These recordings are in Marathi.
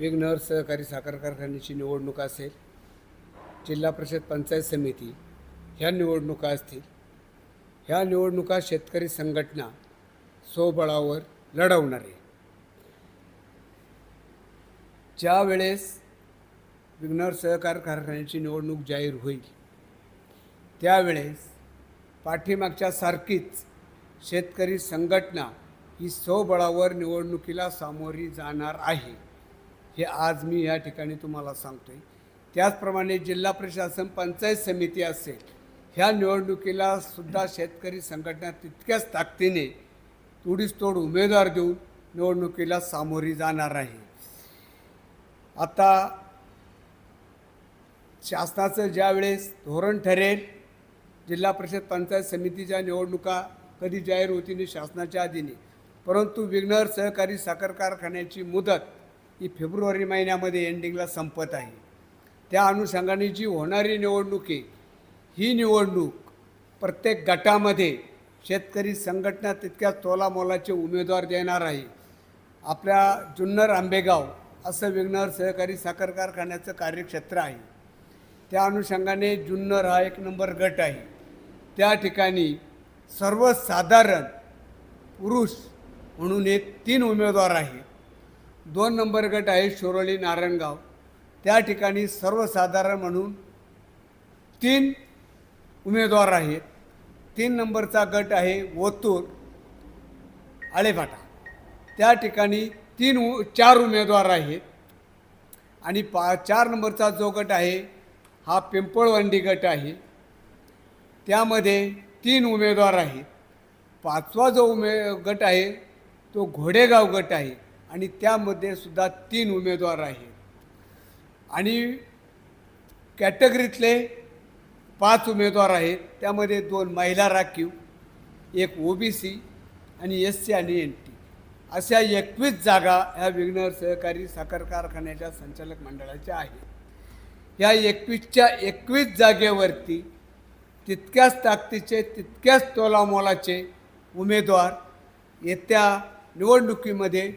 विघ्नहर सहकारी साखर कारखान्याची निवडणूक असेल जिल्हा परिषद पंचायत समिती ह्या निवडणुका असतील. ह्या निवडणुका शेतकरी संघटना स्वबळावर लढवणार आहे. ज्या वेळेस सहकार कारखान्याची निवडणूक जाहीर होईल त्यावेळेस पाठीमागच्या सारखीच शेतकरी संघटना ही स्वबळावर निवडणुकीला सामोरी जाणार आहे. हे आज मी या ठिकाणी तुम्हाला सांगतो आहे त्याचप्रमाणे जिल्हा प्रशासन पंचायत समिती असेल ह्या निवडणुकीला सुद्धा शेतकरी संघटना तितक्याच ताकदीने तोडीस तोड उमेदवार देऊन निवडणुकीला सामोरी जाणार आहे. आता शासनाचं ज्यावेळेस धोरण ठरेल जिल्हा परिषद पंचायत समितीच्या निवडणुका कधी जाहीर होतील शासनाच्या अधीने परंतु विघ्नर सहकारी साखर कारखान्याची मुदत ही फेब्रुवारी महिन्यामध्ये एंडिंगला संपत आहे. त्या अनुषंगाने जी होणारी निवडणूक आहे ही निवडणूक प्रत्येक गटामध्ये शेतकरी संघटना तितक्याच तोलामोलाचे उमेदवार देणार आहे. आपल्या जुन्नर आंबेगाव असं विघ्नर सहकारी साखर कारखान्याचं कार्यक्षेत्र आहे. त्या अनुषंगाने जुन्नर हा एक नंबर गट आहे. त्या ठिकाणी सर्वसाधारण पुरुष म्हणून एक तीन उमेदवार आहेत. दोन नंबर गट आहे शिरोली नारायणगाव. त्या ठिकाणी सर्वसाधारण म्हणून तीन उमेदवार आहेत. तीन नंबरचा गट आहे ओतूर आळेफाटा. त्या ठिकाणी तीन उ चार उमेदवार आहेत. आणि पा चार नंबरचा जो गट आहे हा पिंपळवंडी गट आहे. त्यामध्ये तीन उमेदवार आहेत. पाचवा जो उमे गट आहे तो घोडेगाव गट आहे. आणि त्यामध्ये सुद्धा तीन उमेदवार आहेत. आणि कॅटेगरीतले पाच उमेदवार आहेत. त्यामध्ये दोन महिला राखीव एक ओ बी सी आणि एस सी आणि एन टी. अशा एकवीस जागा ह्या विघ्नर सहकारी साखर कारखान्याच्या संचालक मंडळाच्या आहेत. या एकवीसच्या एकवीस जागेवरती तितक्याच ताकदीचे तितक्याच तोलामोलाचे उमेदवार येत्या निवडणुकीमध्ये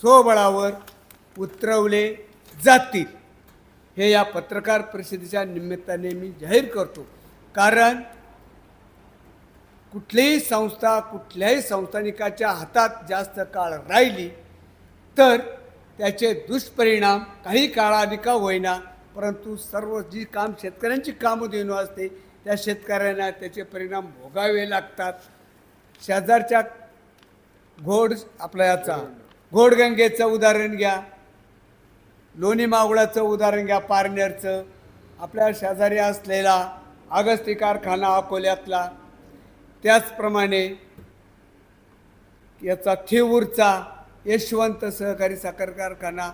स्वबळावर उतरवले जातील. हे या पत्रकार परिषदेच्या निमित्ताने मी जाहीर करतो. कारण कुठलीही संस्था कुठल्याही संस्थानिकाच्या हातात जास्त काळ राहिली तर त्याचे दुष्परिणाम काही काळाधिका होईना. परंतु सर्व जी काम शेतकऱ्यांची कामं देणं असते त्या शेतकऱ्यांना त्याचे परिणाम भोगावे लागतात. शेजारच्या घोड आपल्या याचा घोडगंगेचं उदाहरण घ्या. लोणी मावळाचं उदाहरण घ्या पारनेरचं. आपल्या शेजारी असलेला अगस्ती कारखाना अकोल्यातला. त्याचप्रमाणे याचा थेऊरचा यशवंत सहकारी साखर कारखाना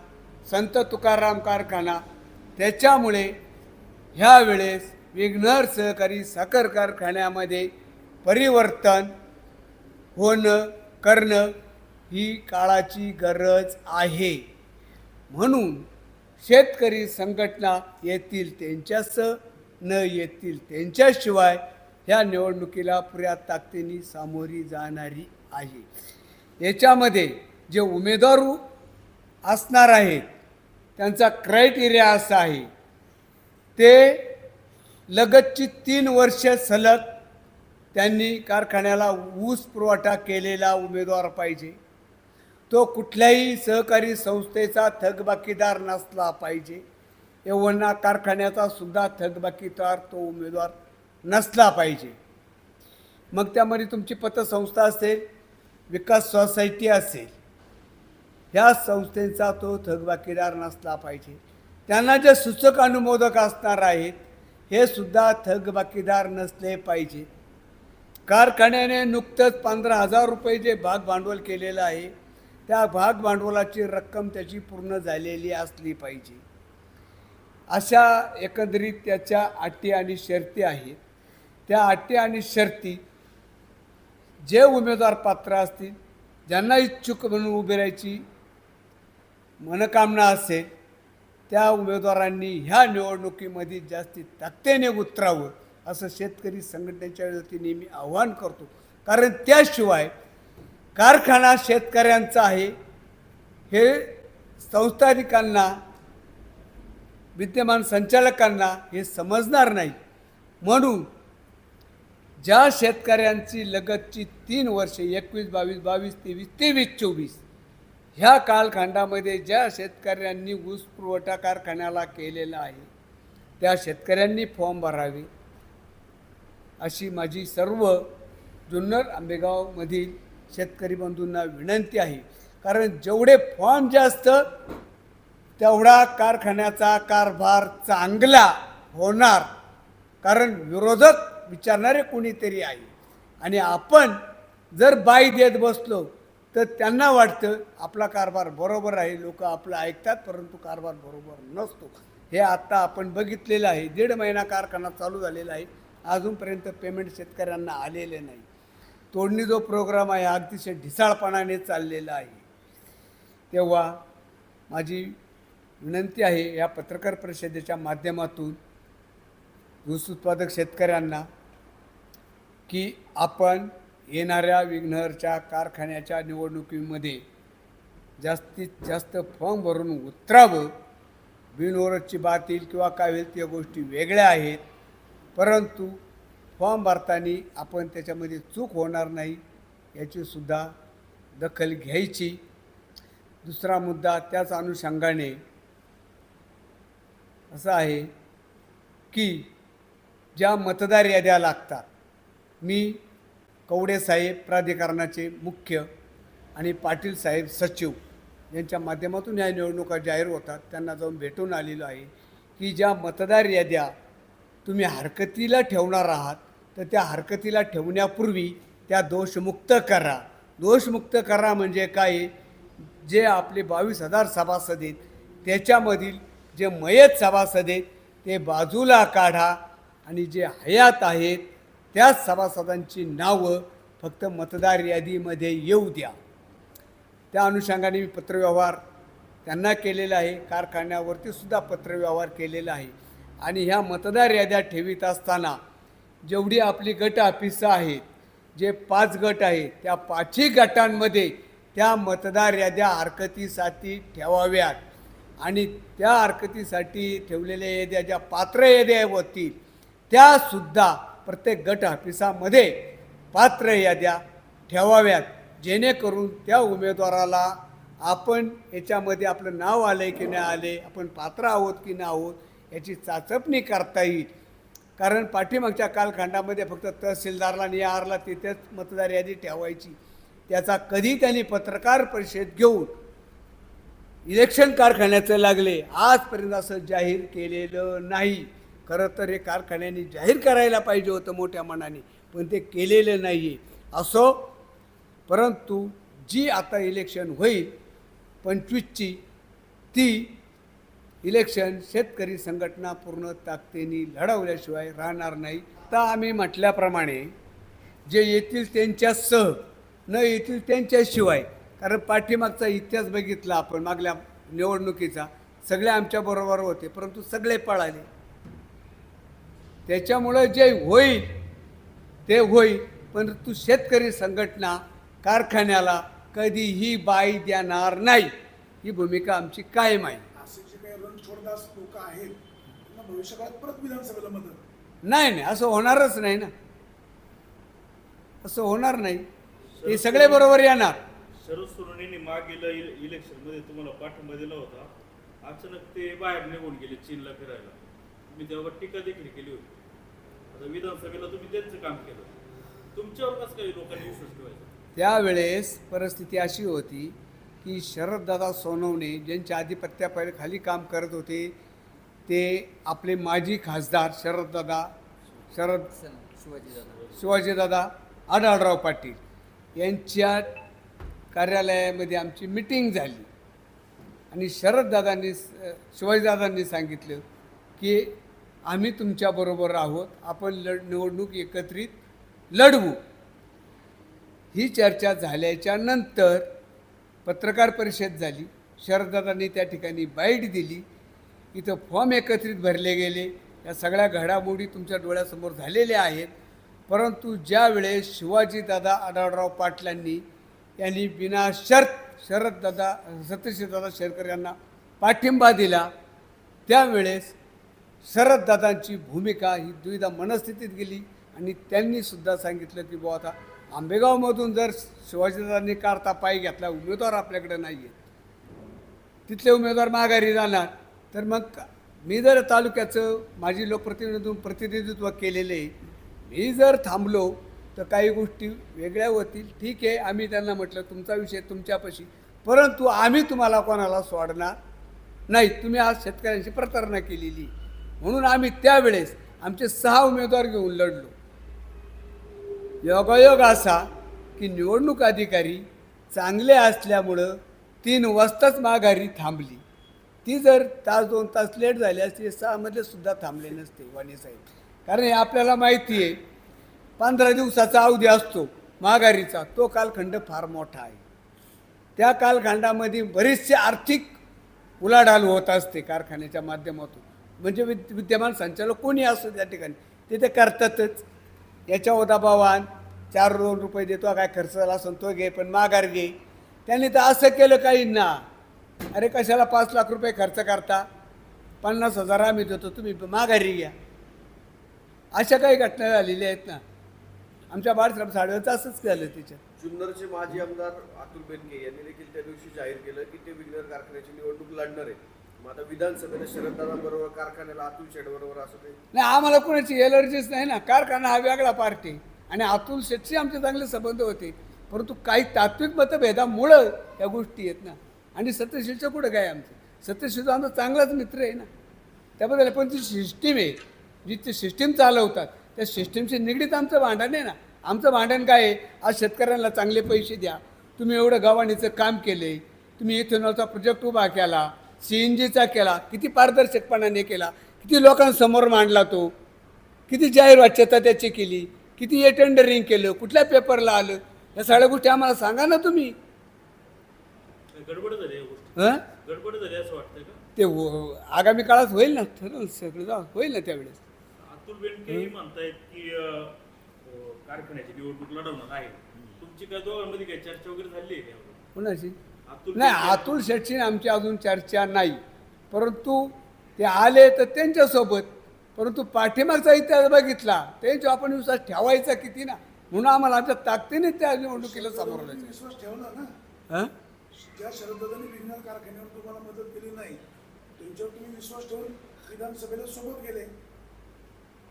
संत तुकाराम कारखाना. त्याच्यामुळे ह्या वेळेस विघ्नर सहकारी साखर कारखान्यामध्ये परिवर्तन होणं करणं ही काळाची गरज आहे. म्हणून शेतकरी संघटना येतील त्यांच्यास न येतील त्यांच्याशिवाय ह्या निवडणुकीला पुऱ्या ताकदीने सामोरी जाणारी आहे. याच्यामध्ये जे उमेदवार असणार आहेत त्यांचा क्रायटेरिया असा आहे. ते लगतची तीन वर्ष सलग त्यांनी कारखान्याला ऊस पुरवठा केलेला उमेदवार पाहिजे. तो कुठल्याही सहकारी संस्थेचा थकबाकीदार नसला पाहिजे. एवढा कारखान्याचा सुद्धा थकबाकीदार तो उमेदवार नसला पाहिजे. मग त्यामध्ये तुमची पतसंस्था असेल विकास सोसायटी असेल ह्या संस्थेचा तो थकबाकीदार नसला पाहिजे. त्यांना जे सूचक अनुमोदक असणार आहेत हे सुद्धा थकबाकीदार नसले पाहिजे. कारखान्याने नुकतंच पंधरा हजार रुपये जे भाग भांडवल केलेलं आहे त्या भाग भांडवलाची रक्कम त्याची पूर्ण झालेली असली पाहिजे. अशा एकंदरीत त्याच्या अटी आणि शर्ती आहेत. त्या अटी आणि शर्ती जे उमेदवार पात्र असतील ज्यांना इच्छुक म्हणून उभे राहायची मनकामना असेल त्या उमेदवारांनी ह्या निवडणुकीमध्ये जास्तीत ताकदीने उतरावं असं शेतकरी संघटनेच्या वतीने मी आव्हान करतो. कारण त्याशिवाय कारखाना शेतकऱ्यांचा आहे. हे संस्थानिकांना विद्यमान संचालकांना हे समजणार नाही. म्हणून ज्या शेतकऱ्यांची लगतची तीन वर्षे एकवीस बावीस बावीस तेवीस तेवीस चोवीस ह्या कालखंडामध्ये ज्या शेतकऱ्यांनी ऊस पुरवठा कारखान्याला केलेला आहे त्या शेतकऱ्यांनी फॉर्म भरावे. अशी माझी सर्व जुन्नर आंबेगावमधील शेतकरी बंधूंना विनंती आहे. कारण जेवढे फॉर्म जास्त तेवढा कारखान्याचा कारभार चांगला होणार. कारण विरोधक विचारणारे कोणीतरी आहे. आणि आपण जर बाई देत बसलो तर त्यांना वाटतं आपला कारभार बरोबर आहे लोक आपलं ऐकतात परंतु कारभार बरोबर नसतो. हे आत्ता आपण बघितलेलं आहे. दीड महिना कारखाना चालू झालेला आहे. अजूनपर्यंत पेमेंट शेतकऱ्यांना आलेले नाही. तोडणी जो प्रोग्राम आहे हा अतिशय ढिसाळपणाने चाललेला आहे. तेव्हा माझी विनंती आहे या पत्रकार परिषदेच्या माध्यमातून ऊस उत्पादक शेतकऱ्यांना की आपण येणाऱ्या विघ्नरच्या कारखान्याच्या निवडणुकीमध्ये जास्तीत जास्त फॉर्म भरून उतरावं. बिनओरजची बात येईल किंवा काय होईल त्या गोष्टी वेगळ्या आहेत. परंतु फॉर्म भरताना आपण त्याच्यामध्ये चूक होणार नाही याचीसुद्धा दखल घ्यायची. दुसरा मुद्दा त्याच अनुषंगाने असं आहे की ज्या मतदार याद्या लागतात मी कवडे साहेब प्राधिकरणाचे मुख्य आणि पाटील साहेब सचिव यांच्या माध्यमातून या निवडणुका जाहीर होतात. त्यांना जाऊन भेटून आलेलो आहे की ज्या मतदार याद्या तुम्ही हरकतीला ठेवणार आहात तर त्या हरकतीला ठेवण्यापूर्वी त्या दोषमुक्त करा. दोषमुक्त करा म्हणजे काय? जे आपले बावीस हजार सभासद आहेत त्याच्यामधील जे मयत सभासद आहेत ते बाजूला काढा आणि जे हयात आहेत त्याच सभासदांची नावं फक्त मतदार यादीमध्ये येऊ द्या. त्या अनुषंगाने मी पत्रव्यवहार त्यांना केलेला आहे कारखान्यावरती सुद्धा पत्रव्यवहार केलेला आहे. आणि ह्या मतदार याद्या ठेवीत असताना जेवढी आपली गट ऑफिसं आहेत जे पाच गट आहेत त्या पाचही गटांमध्ये त्या मतदार याद्या हरकतीसाठी ठेवाव्यात. आणि त्या हरकतीसाठी ठेवलेल्या याद्या ज्या पात्र याद्या होतील त्यासुद्धा प्रत्येक गट ऑफिसामध्ये पात्र याद्या ठेवाव्यात. जेणेकरून त्या उमेदवाराला आपण याच्यामध्ये आपलं नाव आलं आहे की नाही आले आपण पात्र आहोत की नाही आहोत याची चाचपणी करता येईल. कारण पाठीमागच्या कालखंडामध्ये फक्त तहसीलदारला आणि आरला तिथेच मतदार यादी ठेवायची. त्याचा कधी त्यांनी पत्रकार परिषद घेऊन इलेक्शन कारखान्याचं लागले आजपर्यंत असं जाहीर केलेलं नाही. खरं तर हे कारखान्याने जाहीर करायला पाहिजे होतं मोठ्या मनाने पण ते केलेलं नाही आहे असो परंतु जी आता इलेक्शन होईल पंचवीसची ती इलेक्शन शेतकरी संघटना पूर्ण ताकदीने लढवल्याशिवाय राहणार नाही. तर आम्ही म्हटल्याप्रमाणे जे येतील त्यांच्यासह न येतील त्यांच्याशिवाय कारण पाठीमागचा इतिहास बघितला आपण मागल्या निवडणुकीचा सगळे आमच्याबरोबर होते परंतु सगळे पळाले. त्याच्यामुळं जे होईल ते होईल परंतु शेतकरी संघटना कारखान्याला कधीही बाई देणार नाही. ही भूमिका आमची कायम आहे असे जे काही रणछोडदास लोक आहेत त्यांना भविष्यकाळात परत विधानसभेला मदत? नाही नाही असं होणारच नाही ना. असं होणार नाही. ते सगळे बरोबर येणार. शरद सोनवणेंनी मागील इले- इलेक्शनमध्ये तुम्हाला पाठिंबा दिला होता. अचानक ते बाहेर निघून गेले चीनला फिरायला. तुम्ही तेव्हा टीका देखील केली होती. आता विधानसभेला तुम्ही त्यांचं काम केलं. तुमच्यावर कसं काही लोकांनी विश्वास ठेवायचा? त्यावेळेस परिस्थिती अशी होती की शरददादा सोनवणे ज्यांच्या आधिपत्यापहिले खाली काम करत होते ते आपले माजी खासदार शरददादा शरद शिवाजीदादा आढळराव पाटील यांच्या कार्यालयामध्ये आमची मिटिंग झाली. आणि शरददादांनी शिवाजीदादांनी सांगितलं की आम्ही तुमच्याबरोबर आहोत आपण लढ निवडणूक एकत्रित लढवू. ही चर्चा झाल्याच्यानंतर पत्रकार परिषद झाली. शरददादांनी त्या ठिकाणी बाईट दिली. इथं फॉर्म एकत्रित भरले गेले. या सगळ्या घडामोडी तुमच्या डोळ्यासमोर झालेल्या आहेत. परंतु ज्यावेळेस शिवाजीदादा आढळराव पाटलांनी यांनी विनाशर्त शरददादा सत्यशीलदादा शेरकर यांना पाठिंबा दिला त्यावेळेस शरददादांची भूमिका ही द्विधा मनस्थितीत गेली आणि त्यांनीसुद्धा सांगितलं की बुवा आता आंबेगावमधून जर शिवाजीदादांनी कारता पायी घेतला उमेदवार आपल्याकडे नाही आहेत तिथले उमेदवार माघारी जाणार तर मग मी जर तालुक्याचं माझी लोकप्रतिनिधी प्रतिनिधित्व केलेले मी जर थांबलो तर काही गोष्टी वेगळ्या होतील. ठीक आहे आम्ही त्यांना म्हटलं तुमचा विषय तुमच्यापाशी. परंतु आम्ही तुम्हाला कोणाला सोडणार नाही. तुम्ही आज शेतकऱ्यांची प्रतारणा केलेली. म्हणून आम्ही त्यावेळेस आमचे सहा उमेदवार घेऊन लढलो. योगायोग असा की निवडणूक अधिकारी चांगले असल्यामुळं तीन वाजताच माघारी थांबली. ती जर तास दोन तास लेट झाली असती सहामध्ये सुद्धा थांबले नसते वाणी साहेब. कारण हे आपल्याला माहिती आहे पंधरा दिवसाचा अवधी असतो महागारीचा तो कालखंड फार मोठा आहे. त्या कालखंडामध्ये बरेचसे आर्थिक उलाढाल होत असते कारखान्याच्या माध्यमातून. म्हणजे विद विद्यमान संचालक कोणी असतो त्या ठिकाणी ते ते करतातच. याच्या दबावान चार दोन रुपये देतो काय खर्च झाला असेल तो घे पण माघार घे. त्यांनी तर असं केलं काही ना. अरे कशाला पाच लाख रुपये खर्च करता? पन्नास हजार आम्ही देतो तुम्ही माघारी घ्या अशा काही घटना झालेल्या आहेत ना. आमच्या बाळश्राम साडव्याचं असंच झालं त्याच्यात जुन्नरचे माजी आमदार अतुल बेनके यांनी देखील त्या दिवशी जाहीर केलं की ते विघ्नर कारखान्याची निवडणूक लढणार आहे मग आता विधानसभेला शरददादांबरोबर कारखान्याला अतुल शेठ बरोबर असं काही? नाही आम्हाला कोणाची एलर्जीच नाही ना. कारखाना हा वेगळा पार्टी आणि अतुल शेठशी आमचे चांगले संबंध होते. परंतु काही तात्विक मतभेदामुळं या गोष्टी आहेत ना. आणि सत्यशीलच्या कुठं काय आमचं? सत्यशील आमचा चांगलाच मित्र आहे ना. त्याबद्दल पण जी सिस्टीम आहे जी ती सिस्टीम चालवतात त्या सिस्टीमशी निगडीत आमचं भांडण आहे ना. आमचं भांडण काय आहे? आज शेतकऱ्यांना चांगले पैसे द्या. तुम्ही एवढं गव्हाणीचं काम केले तुम्ही इथेनॉलचा प्रोजेक्ट उभा केला सी एन जीचा केला किती पारदर्शकपणाने केला किती लोकांसमोर मांडला तो किती जाहीर वाच्यता त्याची केली किती टेंडरिंग केलं कुठल्या पेपरला आलं या सगळ्या गोष्टी आम्हाला सांगा ना तुम्ही गडबड झाली या गोष्टी हं? ते हो- आगामी काळात होईल ना ठरवून सगळं जाऊ होईल ना त्यावेळेस. अतुल बेनके म्हणतायत की अं, अं, कारखान्याची निवडणूक लढवणार आहे. तुमची काय दोघांमध्ये काय चर्चा वगैरे झाली आहे का? कोणाची अतुल नाही बेनके- अतुल शेटची आमची अजून चर्चा नाही. परंतु ते आले तर त्यांच्यासोबत परंतु पाठीमागचा इतिहास बघितला त्यांच्यावर आपण विश्वास ठेवायचा किती ना? म्हणून आम्हाला आमच्या ताकदीने त्या निवडणुकीला सामोरं जायचं विश्वास ठेवला ना. हं? ज्या शरददादांनी विज्ञान कारखान्यावर तुम्हाला मदत केली नाही त्यांच्यावर तुम्ही विश्वास ठेवून विधानसभेला सोबत गेले.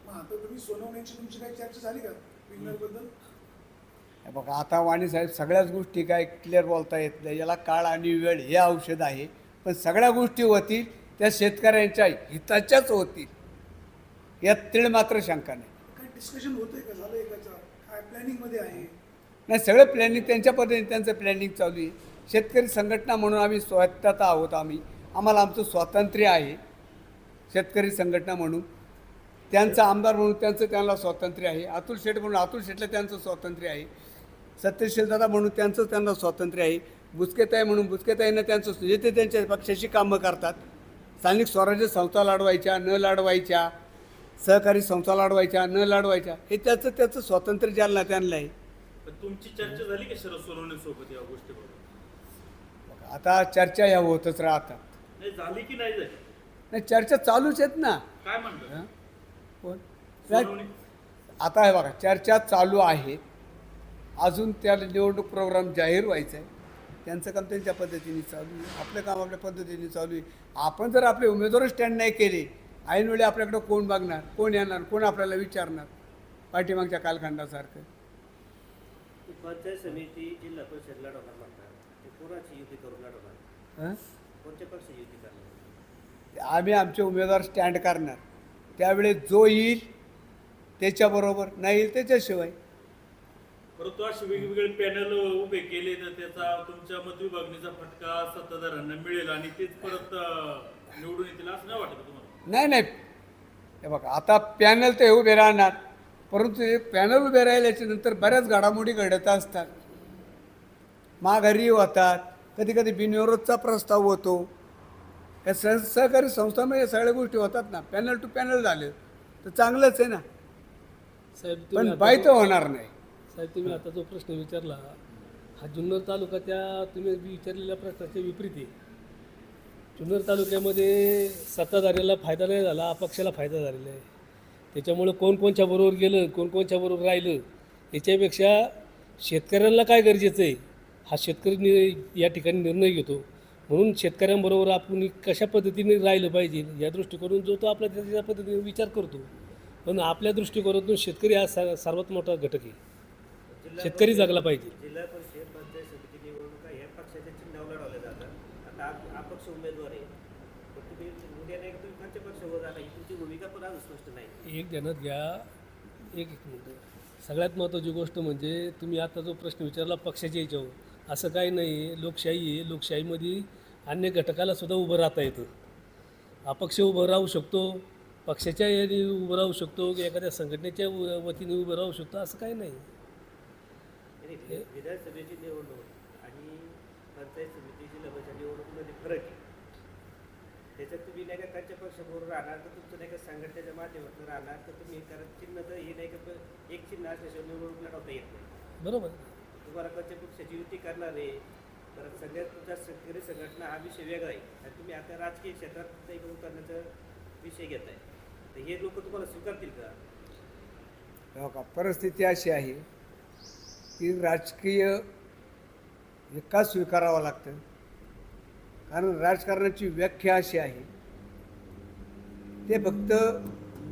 मग आता तुम्ही सोनवण्याची तुमची काही चर्चा झाली का विज्ञानबद्दल? बघा आता वाणी साहेब सगळ्याच गोष्टी काय क्लिअर बोलता येत नाही. याला काळ आणि वेळ हे औषध आहे. पण सगळ्या गोष्टी होतील त्या शेतकऱ्यांच्या हिताच्याच होतील. यात तीळ मात्र शंका नाही. काही डिस्कशन होतंय का? झालंय का काय प्लॅनिंगमध्ये आहे? नाही सगळं प्लॅनिंग त्यांच्या पद्धतीने त्यांचं प्लॅनिंग चालू आहे. शेतकरी संघटना म्हणून आम्ही स्वायत्तता आहोत आम्ही. आम्हाला आमचं स्वातंत्र्य आहे. शेतकरी संघटना म्हणून. त्यांचा आमदार म्हणून त्यांचं त्यांना स्वातंत्र्य आहे. अतुल शेठ म्हणून अतुल शेठला त्यांचं स्वातंत्र्य आहे. सत्यशील दादा म्हणून त्यांचं त्यांना स्वातंत्र्य आहे. बुचकेताई म्हणून बुचकेताईंना त्यांचं जे ते त्यांच्या पक्षाची कामं करतात. स्थानिक स्वराज्य संस्था लाडवायच्या न लाडवायच्या सहकारी संस्था लाडवायच्या न लाडवायच्या हे त्याचं त्याचं स्वातंत्र्य ज्यांना त्यांना आहे. तुमची चर्चा झाली का शरद सोनवणे सोबत या गोष्टीबद्दल आता चर्चा ह्या होतच राहतात. नाही झाली की नाही झाली? नाही चर्चा चालूच आहेत ना. काय म्हणतात? हं? कोण? सोनवणे. आता हे बघा चर्चा चालू आहे. अजून त्या निवडणूक प्रोग्राम जाहीर व्हायचा आहे. त्यांचं काम त्यांच्या पद्धतीने चालू आहे. आपलं काम आपल्या पद्धतीने चालू आहे. आपण जर आपले उमेदवार स्टँड नाही केले ऐनवेळी आपल्याकडं कोण बघणार? कोण येणार? कोण आपल्याला विचारणार? पाठीमागच्या कालखंडासारखं. पंचायत समिती जिल्हा परिषद लढवणार म्हणतात. ते कोणाची युती करून लढवणार? हं? कोणत्या पक्षाची युती करणार? आम्ही आमचे उमेदवार स्टँड करणार. त्यावेळेस जो येईल त्याच्याबरोबर नाही येईल त्याच्याशिवाय. परंतु असे वेगवेगळे पॅनल उभे केले तर त्याचा तुमच्या मतविभागणीचा फटका सत्ताधाऱ्यांना मिळेल आणि तेच परत अं, निवडून येतील असं नाही वाटत का तुम्हाला? नाही नाही. हे बघा आता पॅनल तर हे उभे राहणार. परंतु हे पॅनल उभे राहिल्याच्या नंतर बऱ्याच घडामोडी घडत असतात. माघारी होतात. कधी कधी बिनविरोधचा प्रस्ताव होतो. या सह सहकारी संस्थांमध्ये या सगळ्या गोष्टी होतात ना. पॅनल टू पॅनल झालं. तर चांगलंच आहे ना. साहेब पण बाय तर होणार नाही. साहेब तुम्ही आता जो प्रश्न विचारला हा जुन्नर तालुका त्या तुम्ही विचारलेल्या प्रश्नाच्या विपरीत आहे. जुन्नर तालुक्यामध्ये सत्ताधाऱ्याला फायदा नाही झाला अपक्षाला फायदा झालेला आहे. त्याच्यामुळं कोण कोणच्या बरोबर गेलं कोण कोणच्या बरोबर राहिलं याच्यापेक्षा शेतकऱ्यांना काय गरजेचं आहे? हा शेतकरी नि या ठिकाणी निर्णय घेतो. म्हणून शेतकऱ्यांबरोबर आपण कशा पद्धतीने राहिलं पाहिजे या दृष्टिकोनातून जो तो आपल्या त्या पद्धतीने विचार करतो. पण आपल्या दृष्टिकोनातून शेतकरी हा सा सर्वात मोठा घटक आहे. शेतकरी जगला पाहिजे. जिल्हा परिषद पंचायत समिती निवडणुका ह्या पक्षाच्या चिन्हावर लढवल्या जातात. आता अपक्ष उमेदवार आहे. एक ध्यानात घ्या. एक एक मिनटं. सगळ्यात महत्त्वाची गोष्ट म्हणजे तुम्ही आता जो प्रश्न विचारला पक्षाच्या याच्यावर असं काही नाही. आहे लोकशाही आहे. लोकशाहीमध्ये अन्य घटकाला सुद्धा उभं राहता येतं. अपक्ष उभं राहू शकतो. पक्षाच्या याने उभं राहू शकतो. की एखाद्या संघटनेच्या वतीने उभं राहू शकतो. असं काही नाही. विधानसभेची निवडणूक आणि पंचायत समिती जिल्हा परिषद निवडणुकीमध्ये फरक आहे. त्याच्यात तुम्ही नाही का त्यांच्या पक्षाबरोबर राहणार तर तुमचं नाही का संघटनेच्या माध्यमातून राहणार तर तुम्ही कारण चिन्ह तर हे नाही का एक चिन्ह असल्याशिवाय निवडणूक लढवता येत नाही. बरोबर. तुम्हाला कोणत्या पक्षाची युती करणार आहे परत सगळ्यात तुमच्या शेतकरी संघटना हा विषय वेगळा आहे. आणि तुम्ही आता राजकीय क्षेत्रात काही करण्याचा विषय घेत आहे. तर हे लोक तुम्हाला स्वीकारतील का? हो का परिस्थिती अशी आहे की राजकीय हे का स्वीकारावं लागतं कारण राजकारणाची व्याख्या अशी आहे ते फक्त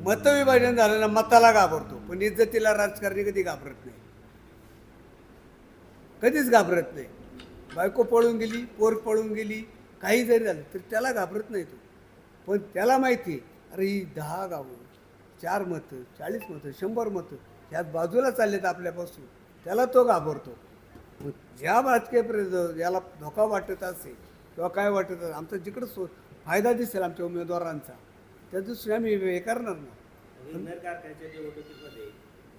मतविभाजन झालं ना मताला घाबरतो. पण इज्जतीला राजकारणी कधी घाबरत नाही. कधीच घाबरत नाही. बायको पळून गेली पोर पळून गेली काही जरी झालं तर त्याला घाबरत नाही तो. पण त्याला माहिती आहे अरे ही दहा गावं चार मतं चाळीस मतं शंभर मतं ह्यात बाजूला चाललेत आपल्यापासून. त्याला तो घाबरतो. मग ज्या राजकीय प्र- याला धोका वाटत असेल किंवा काय वाटत असेल आमचा जिकडं सो फायदा दिसेल आमच्या उमेदवारांचा त्या दृष्टीने आम्ही हे करणार ना.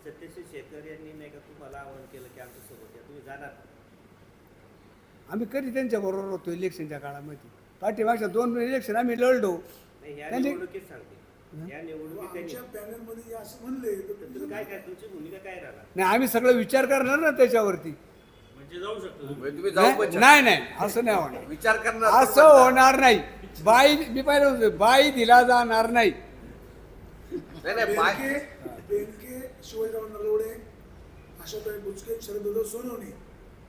सत्यशील शेतकरी यांनी नाही का तुम्हाला आवाहन केलं की आमच्यासोबत या तुम्ही जाणार? आम्ही कधी त्यांच्याबरोबर होतो इलेक्शनच्या काळामध्ये? पाठीमागच्या दोन इलेक्शन आम्ही लढलो. नाही त्यांनी- निवडणुकीत सांगते. या निवडणुकीत त्यांनी आमच्या पॅनलमध्ये असं म्हणले तर तुम्ही तुमचं काय काय तुमची भूमिका काय राहणार? नाही आम्ही सगळं विचार करणार ना त्याच्यावरती. म्हणजे जाऊ शकतो तुम्ही. म्हणजे तुम्ही जाऊ पण नाही शकता. नाही नाही, असं नाही होणार. विचार करणार असं होणार नाही. बाई मी पाहिलं होतं, बाई दिला जाणार नाही. नाही नाही बाय बेनके बेनके शिवाजीराव आशाताई बुचके शरददादा सोनवणे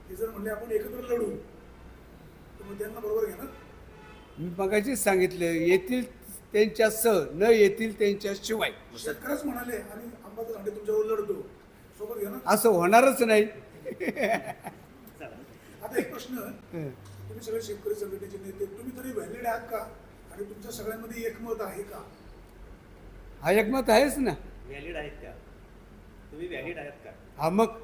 हे जर म्हणले आपण एकत्र लढू तर मग त्यांना बरोबर घ्या ना मी मगाशीच सांगितलं येतील त्यांच्या स न येतील त्यांच्या शिवाय. शेतकऱ्याच म्हणाले आणि अंबादास हांडे तुमच्यावर लढतो. सोबत घ्या ना असं होणारच नाही. आता एक प्रश्न तुम्ही सगळे शेतकरी संघटनेचे नेते तुम्ही तरी व्हॅलिड आहात का? आणि तुमच्या सगळ्यांमध्ये एकमत आहे का? हा एकमत आहेच ना. व्हॅलिड आहेत का तुम्ही व्हॅलिड आहेत का? हा मग?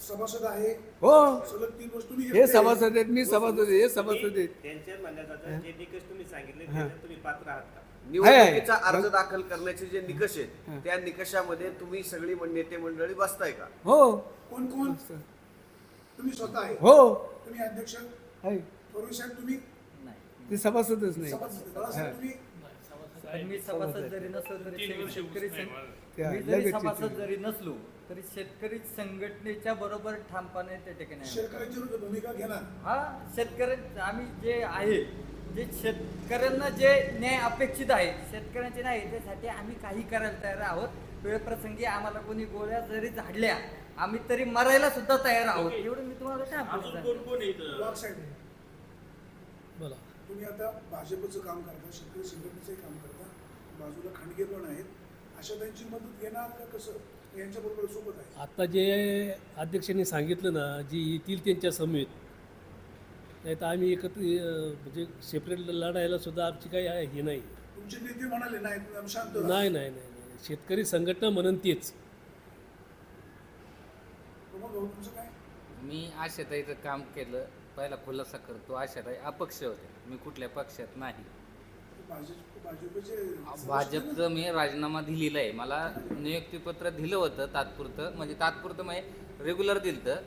सभासद आहे. हो. सलग तीन वर्ष तुम्ही हे सभासद आहेत मी सभासद आहे हे सभासद आहेत. त्यांच्या म्हणण्यात जातं जे निकष तुम्ही सांगितले त्याच्यात तुम्ही पात्र आहात का? निवडणुकीचा आहे. अर्ज दाखल करण्याचे जे निकष आहेत त्या निकषामध्ये तुम्ही सगळी नेते मंडळी बसताय का? हो. कोण कोण? तुम्ही स्वतः आहे. हो. तुम्ही अध्यक्ष? आहे. साहेब तुम्ही? ते सभासदच नाही. सभासद. तुम्ही? मी सभासद जरी नसलो तरी त्या मी जरी सभासद नसलो तरी शेतकरी संघटनेच्या बरोबर ठामपणे त्या ठिकाणी आहे. शेतकऱ्यांची विरुद्ध भूमिका घेणार. हा शेतकरी आम्ही जे आहे जे शेतकऱ्यांना जे न्याय अपेक्षित आहे शेतकऱ्यांचे नाही त्यासाठी आम्ही काही करायला तयार आहोत. वेळप्रसंगी आम्हाला कोणी गोळ्या जरी झाडल्या आम्ही तरी मरायला सुद्धा तयार आहोत. एवढं मी तुम्हाला ठाम अजून कोण कोण? वाघ साहेब बोला. तुम्ही आता भाजपचं काम करता शेतकरी संघटनेचंही काम करता. बाजूला खांडगे पण आहेत. अशा त्यांची मदत घेणार का कसं? यांच्याबरोबर सोबत आहे. आता जे अध्यक्षांनी सांगितलं ना जी येतील त्यांच्या समेत नाही तर आम्ही एकत्र म्हणजे सेपरेट लढायला सुद्धा आमची काही आहे हे नाही. तुमचे नेते म्हणाले नाही तुम्ही आम्ही शांत राहू." नाही नाही नाही नाही. शेतकरी संघटना म्हणून तेच. मग भाऊ तुमचं काय? मी आशाताईचं काम केलं पहिला खुलासा करतो आशाताई अपक्ष होते. मी कुठल्या पक्षात नाही. भाजपचं मी राजीनामा दिलेला आहे. मला नियुक्तीपत्र दिलं होतं तात्पुरतं. म्हणजे तात्पुरतं मी रेग्युलर दिलं तर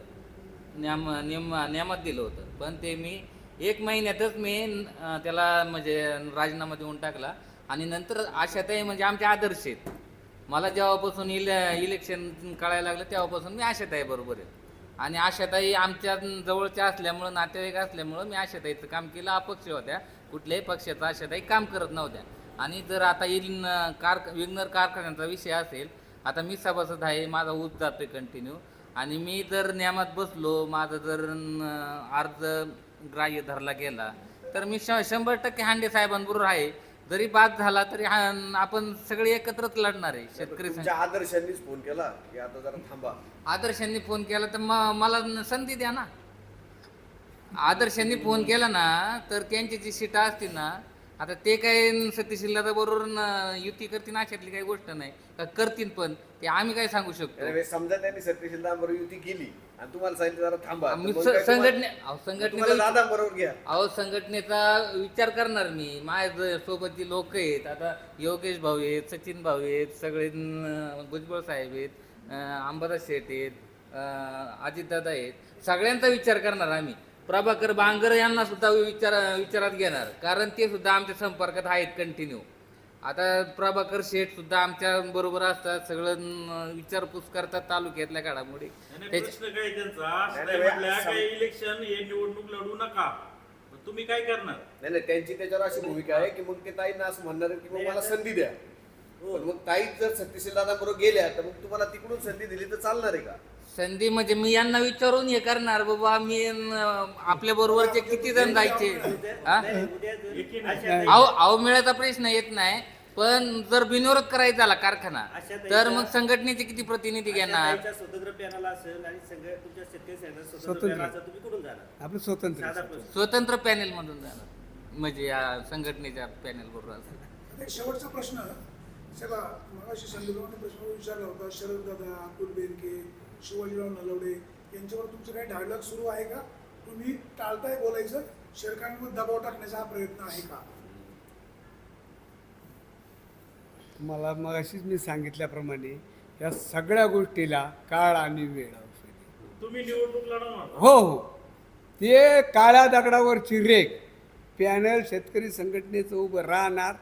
नियम नियम नियमात दिलं होतं. पण ते मी एक महिन्यातच मी त्याला म्हणजे राजीनामा देऊन टाकला. आणि नंतर आशाताई म्हणजे आमचे आदर्श आहेत. मला जेव्हापासून इले इलेक्शन कळायला लागलं तेव्हापासून मी आशाताई बरोबर आहे. आणि आशाताई आमच्या जवळच्या असल्यामुळं नातेवाईक असल्यामुळं मी आशाताईचं काम केलं अपक्ष होत्या. कुठल्याही पक्षाचा आशाताई काम करत नव्हत्या. आणि जर आता येईल कार विग्नर कारखान्याचा विषय असेल आता मी सभासद आहे माझा ऊस जातोय कंटिन्यू आणि मी जर नियमात बसलो माझं जर अर्ज ग्राह्य धरला गेला तर मी श शंभर टक्के हांडे साहेबांबरोबर आहे. जरी बाद झाला तरी आपण सगळे एकत्रच लढणार आहे शेतकरी आदर्शांनीच फोन केला. की आता जरा थांबा. आदर्शांनी फोन केला तर मला संधी द्या ना. आदर्शांनी फोन केला ना तर त्यांची जी सीटा असतील ना आता ते काय सतीश बरोबर युती करतील अशातली काही गोष्ट नाही. का करतील पण ते आम्ही काय सांगू शकतो? समजा त्यांनी सतीश बरोबर युती केली आणि तुम्हाला सांगितलं जरा थांबा. मी संघटने संघटनेचा दादा बरोबर घ्या. अहो संघटनेचा विचार करणार मी. माझ्या सोबत जी लोक आहेत आता योगेश भाऊ आहेत सचिन भाऊ आहेत सगळे भुजबळ साहेब आहेत अंबादास शेठ आहेत अजितदादा आहेत. सगळ्यांचा विचार करणार आम्ही. प्रभाकर बांगर यांना सुद्धा विचार विचारात घेणार. कारण ते सुद्धा आमच्या संपर्कात आहेत कंटिन्यू आता प्रभाकर शेठ सुद्धा आमच्या बरोबर असतात. सगळं विचारपूस करतात तालुक्यातल्या घडामोडी. प्रश्न काय त्यांचा? इलेक्शन हे निवडणूक लढू नका. मग तुम्ही काय करणार? नाही नाही त्यांची त्याच्यावर अशी भूमिका आहे की मग ते ताईंना असं म्हणणार की मग मला संधी द्या. पण मग ताई जर सत्यशील दादा बरोबर गेल्या तर मग तुम्हाला तिकडून संधी दिली तर चालणार आहे का? संधी म्हणजे मी यांना विचारून हे करणार बाबा मी आपल्या बरोबरचे किती जण जायचे? हा? अहो अहो मिळायचा प्रश्न येत नाही पण जर बिनविरोध करायचा झाला कारखाना तर मग संघटनेचे किती प्रतिनिधी घेणार? आशाताईचा स्वतंत्र पॅनल असेल आणि सगळ्या तुमच्या शेतकरी संघटना स्वतंत्र स्वतंत्र. पॅनल असेल तुम्ही कुठून जाणार? आपलं स्वतंत्र. स्वतंत्र पॅनेल मधून जाणार. म्हणजे या संघटनेच्या पॅनेल बरोबर असेल. शेवटचा प्रश्न चला मगाशी प्रश्न विचारला होता शरद दादा अतुल बेनके शिवाजीराव नलवडे यांच्यावर तुमचं काही डायलॉग सुरू आहे का? तुम्ही टाळताय बोलायचं? शेरखांवर दबाव टाकण्याचा हा प्रयत्न आहे का? मला मग अशीच मी सांगितल्याप्रमाणे या सगळ्या गोष्टीला काळ आणि वेळ तुम्ही निवडणूक लढवणार हो हो. ते काळ्या दगडावरची रेख पॅनल शेतकरी संघटनेचं उभं राहणार.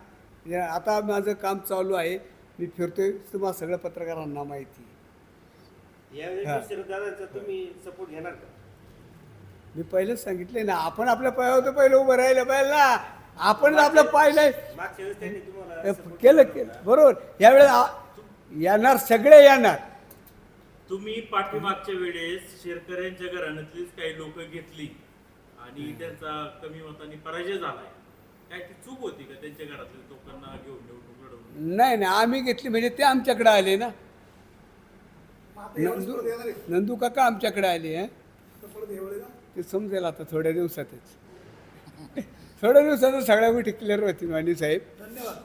या- आता माझं काम चालू आहे. मी फिरतोय तुम्हाला सगळ्या पत्रकारांना माहिती यावेळी तुम्ही सपोर्ट घेणार का? मी पहिलेच सांगितले ना आपण आपल्या पायावर पहिलं उभं राहिलं पाहिजे ना. आपण आपलं पाहिलंय मागच्या वेळेस त्यांनी तुम्हाला हे support केलं केला. बरोबर. यावेळेस आ- येणार सगळे येणार. तुम्ही पाठीमागच्या वेळेस शेतकऱ्यांच्या घराण्यातलीच काही लोक घेतली आणि त्यांचा कमी मताने पराजय झालाय. काय ती चूक होती का त्यांच्या घरातल्या लोकांना घेऊन निवडणूक लढवून? नाही नाही. आम्ही घेतली म्हणजे ते आमच्याकडे आले ना. नंदू आहे नंदू काका आमच्याकडे आले हं? यावेळेला ते समजेल आता थोड्या दिवसातच. थोड्या दिवसातच सगळ्या गोष्टी क्लिअर होतील वाणी साहेब. धन्यवाद.